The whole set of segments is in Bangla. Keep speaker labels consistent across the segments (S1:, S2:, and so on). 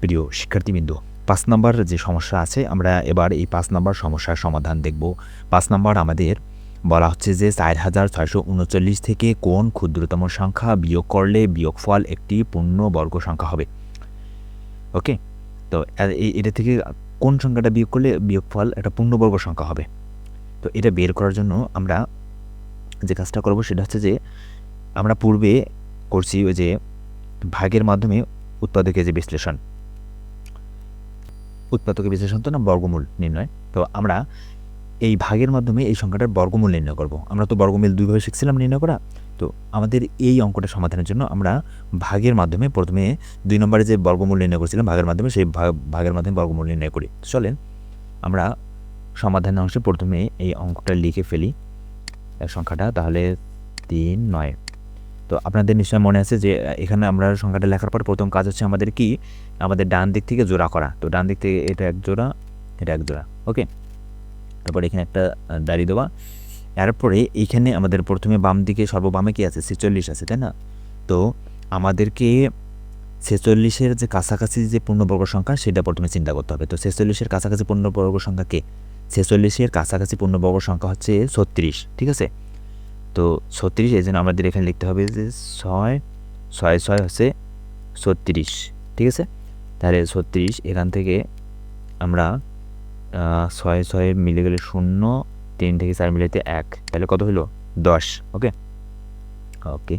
S1: প্রিয় শিক্ষার্থীবৃন্দ, পাঁচ নাম্বার যে সমস্যা আছে, আমরা এবার এই পাঁচ নাম্বার সমস্যার সমাধান দেখব। পাঁচ নাম্বার আমাদের বলা হচ্ছে যে চার হাজার ছয়শো উনচল্লিশ থেকে কোন ক্ষুদ্রতম সংখ্যা বিয়োগ করলে বিয়োগফল একটি পূর্ণ বর্গ সংখ্যা হবে? ওকে? তো এটা থেকে কোন সংখ্যাটা বিয়োগ করলে বিয়োগফল একটা পূর্ণবর্গ সংখ্যা হবে? তো এটা বের করার জন্য আমরা যে কাজটা করব সেটা হচ্ছে যে আমরা পূর্বে করছি ওই যে ভাগের মাধ্যমে উৎপাদকের যে বিশ্লেষণ। উৎপাদকের বিশ্লেষণ তো না বর্গমূল নির্ণয়। তো আমরা এই ভাগের মাধ্যমে এই সংখ্যাটার বর্গমূল নির্ণয় করব। আমরা তো বর্গমূল দুইভাবে শিখছিলাম নির্ণয় করা। তো আমাদের এই অঙ্কটা সমাধানের জন্য আমরা ভাগের মাধ্যমে প্রথমে দুই নম্বরে যে বর্গমূল নির্ণয় করছিলাম, ভাগের মাধ্যমে সেই ভাগ- ভাগের মাধ্যমে বর্গমূল নির্ণয় করি। চলেন, আমরা সমাধানের অংশে প্রথমে এই অঙ্কটা লিখে ফেলি। সংখ্যাটা তাহলে তিন, নয়। তো আপনাদের নিশ্চয় মনে আছে যে এখানে আমরা সংখ্যাটা লেখার পর প্রথম কাজ হচ্ছে আমাদের কি? আমাদের ডান দিক থেকে জোড়া করা। তো ডান দিক থেকে এটা এক জোড়া, এটা এক জোড়া, ওকে? তারপর এখানে একটা দাড়ি দেওয়া। এরপরে এইখানে আমাদের প্রথমে বাম দিকে সর্ববামে কি আছে? ছেচল্লিশ আছে, তাই না? তো আমাদেরকে ছেচল্লিশের যে কাছাকাছি যে পূর্ণবর্গ সংখ্যা, সেটা প্রথমে চিন্তা করতে হবে। তো ছেচল্লিশের কাছাকাছি পূর্ণবর্গ সংখ্যা কে? ছেচল্লিশের কাছাকাছি পূর্ণবর্গ সংখ্যা হচ্ছে ছত্রিশ, ঠিক আছে? তো ছত্রিশ, এই জন্য আমাদের এখানে লিখতে হবে যে ছয় ছয় ছয় হচ্ছে ছত্রিশ, ঠিক আছে? তাহলে ছত্রিশ, এখান থেকে আমরা ছয় ছয় মিলে গেলে শূন্য, তিন থেকে চার মিলাইতে এক, তাহলে কত হলো? দশ ওকে ওকে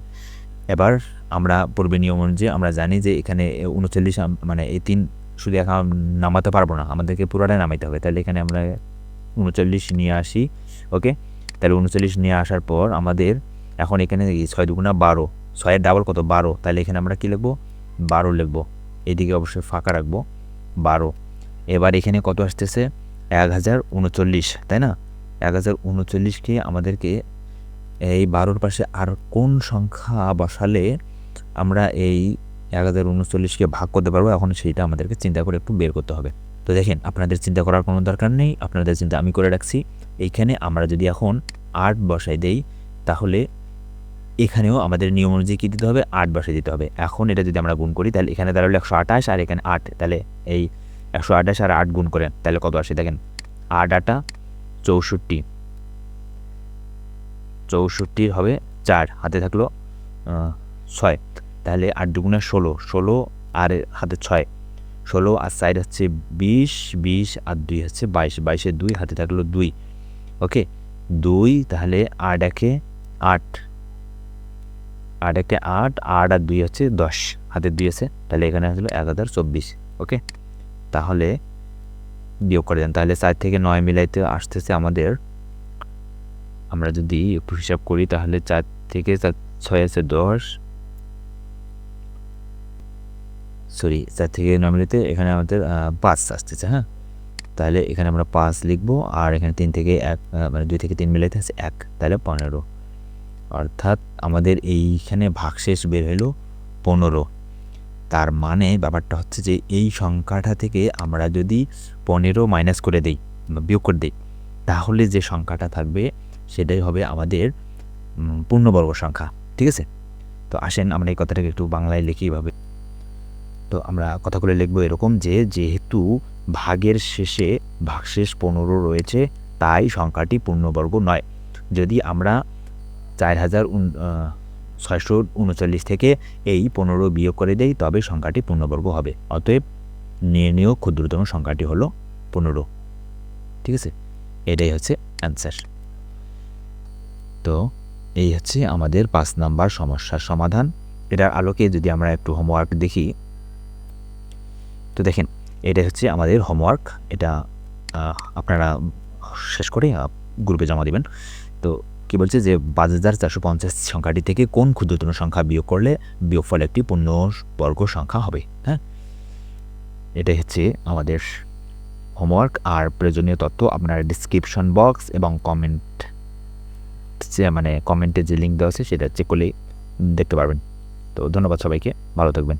S1: এবার আমরা পূর্বে নিয়ম অনুযায়ী আমরা জানি যে এখানে উনচল্লিশ মানে এই তিন শুধু এখন নামাতে পারব না, আমাদেরকে পুরোটাই নামাইতে হবে, তাহলে এখানে আমরা উনচল্লিশ নিয়ে আসি ওকে তাহলে উনচল্লিশ নিয়ে আসার পর আমাদের এখন এখানে ছয় দুগুণা বারো, ছয়ের ডাবল কত? বারো, তাহলে এখানে আমরা কী লিখব? বারো লিখব। এদিকে অবশ্যই ফাঁকা রাখব, বারো। এবার এখানে কত আসতেছে? এক হাজার উনচল্লিশ, তাই না? এক হাজার উনচল্লিশকে আমাদেরকে এই বারোর পাশে আর কোন সংখ্যা বসালে আমরা এই এক হাজার উনচল্লিশকে ভাগ করতে পারব? এখন সেইটা আমাদেরকে চিন্তা করে একটু বের করতে হবে। তো দেখেন, আপনাদের চিন্তা করার কোনো দরকার নেই। আপনাদের চিন্তা আমি করে রাখছি। এইখানে আমরা যদি এখন আট বসাই দেই, তাহলে এখানেও আমাদের নিয়ম অনুযায়ী কী দিতে হবে? আট বসাই দিতে হবে। এখন এটা যদি আমরা গুণ করি, তাহলে এখানে দাঁড়াল একশো আঠাশ আর এখানে আট। তাহলে এই একশো আঠাশ আর আট গুণ করেন, তাহলে কত আসে? দেখেন, আট আটা চৌষট্টি। চৌষট্টির হবে চার, হাতে থাকল ছয়। তাহলে আট দুগুণে ষোলো ষোলো আর হাতে ছয়। ষোলো আর সাইড হচ্ছে বিশ বিশ আর দুই হচ্ছে বাইশ। বাইশের দুই, হাতে থাকল দুই। ওকে? দুই, তাহলে আট একে আট। আট একে আট আট আর দুই হচ্ছে দশ। হাতে দুই আছে, তাহলে এখানে আসলো এক হাজার চব্বিশ, ওকে? তাহলে বিয়োগ করে দেন, তাহলে চার থেকে নয় মিলাইতে আসতেছে আমাদের, আমরা যদি একটু হিসাব করি, তাহলে চার থেকে চার, ছয় আছে দশ সরি চার থেকে নয় মিলাইতে এখানে আমাদের পাঁচ আসতেছে হ্যাঁ? তাহলে এখানে আমরা পাঁচ লিখব, আর এখানে তিন থেকে এক মানে দুই থেকে তিন মিলাইতে আছে এক, তাহলে পনেরো। অর্থাৎ আমাদের এইখানে ভাগশেষ বের হলো পনেরো। তার মানে ব্যাপারটা হচ্ছে যে এই সংখ্যাটা থেকে আমরা যদি পনেরো মাইনাস করে দেই বিয়োগ করে দিই, তাহলে যে সংখ্যাটা থাকবে সেটাই হবে আমাদের পূর্ণবর্গ সংখ্যা, ঠিক আছে? তো আসেন আমরা এই কথাটাকে একটু বাংলায় লিখি এভাবে। তো আমরা কথাগুলো লিখব এরকম যে যেহেতু ভাগের শেষে ভাগশেষ পনেরো রয়েছে, তাই সংখ্যাটি পূর্ণবর্গ নয়। যদি আমরা চার হাজার ছয়শো উনচল্লিশ থেকে এই পনেরো বিয়োগ করে দেই, তবে সংখ্যাটি পূর্ণবর্গ হবে। অতএব নির্ণেয় ক্ষুদ্রতম সংখ্যাটি হলো পনেরো। ঠিক আছে? এটাই হচ্ছে অ্যান্সার তো এই হচ্ছে আমাদের পাঁচ নাম্বার সমস্যার সমাধান। এটার আলোকে যদি আমরা একটু হোমওয়ার্ক দেখি, তো দেখেন এটা হচ্ছে আমাদের হোমওয়ার্ক এটা আপনারা শেষ করে গ্রুপে জমা দিবেন। তো কি বলছে যে পাঁচ হাজার চারশো পঞ্চাশ সংখ্যাটি থেকে কোন ক্ষুদ্রতম সংখ্যা বিয়োগ করলে বিয়োগফল একটি পূর্ণবর্গ সংখ্যা হবে হ্যাঁ? এটাই হচ্ছে আমাদের হোমওয়ার্ক আর প্রয়োজনীয় তথ্য আপনার ডিসক্রিপশন বক্স এবং কমেন্ট মানে কমেন্টে যে লিঙ্ক দেওয়া আছে সেটা চেক করলেই দেখতে পারবেন। তো ধন্যবাদ সবাইকে, ভালো থাকবেন।